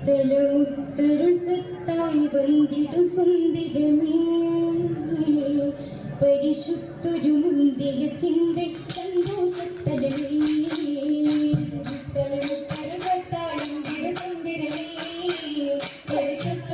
മുത്തലമുത്തരുൾ സത്തായി വന്നിടു സ്വന്തിതമേ പരിശുദ്ധൊരു മുന്തിയ ചിന്ത സന്തോഷത്തലമേ. മുത്തലമുത്തരുൾ സത്തായി വന്നിടു സ്വന്തിരമേ പരിശുദ്ധ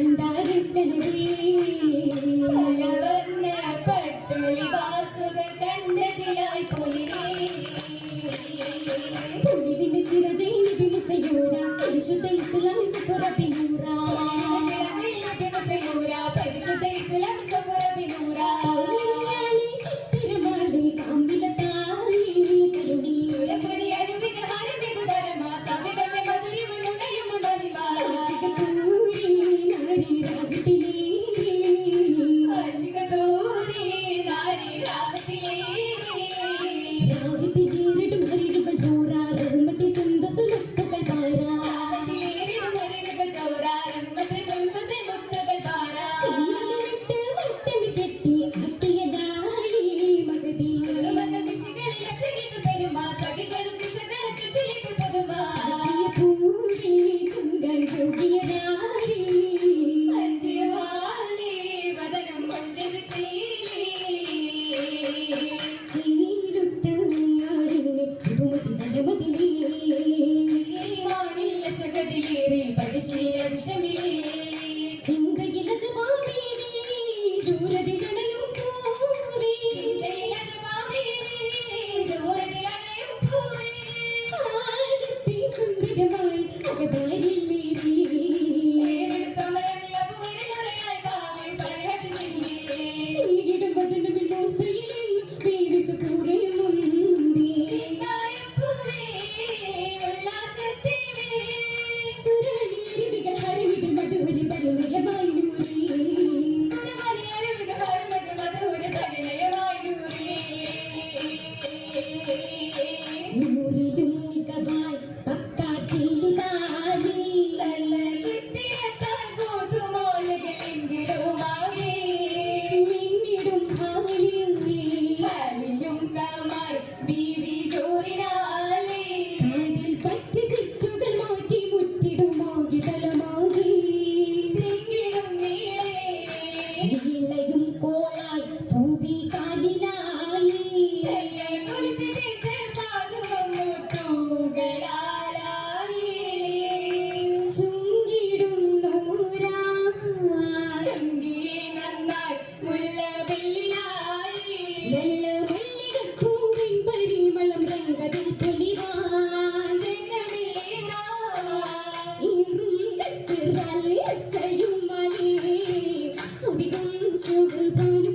and I. കെട്ടി ആട്ടിയതായി മകതി പൂവി ചുങ്കൽ ജോഗിയതായി മഞ്ജുവാലേ വദനം മഞ്ജു ചെയ്യേ ചെങ്കാലേ സയുമലേ ഒതികും ചുടുപനു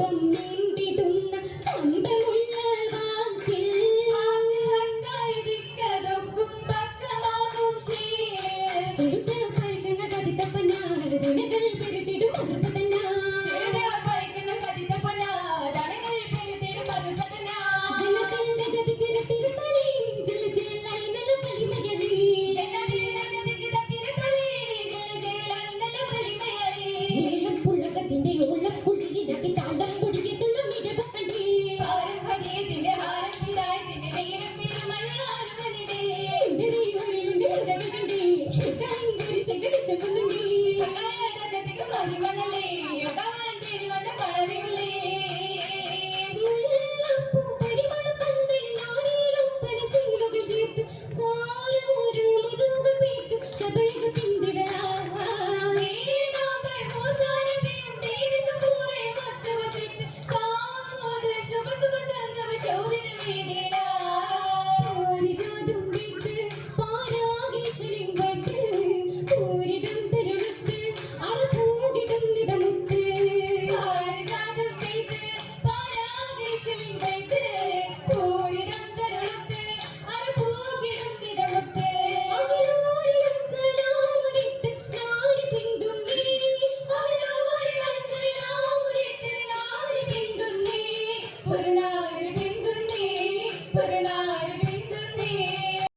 Amen.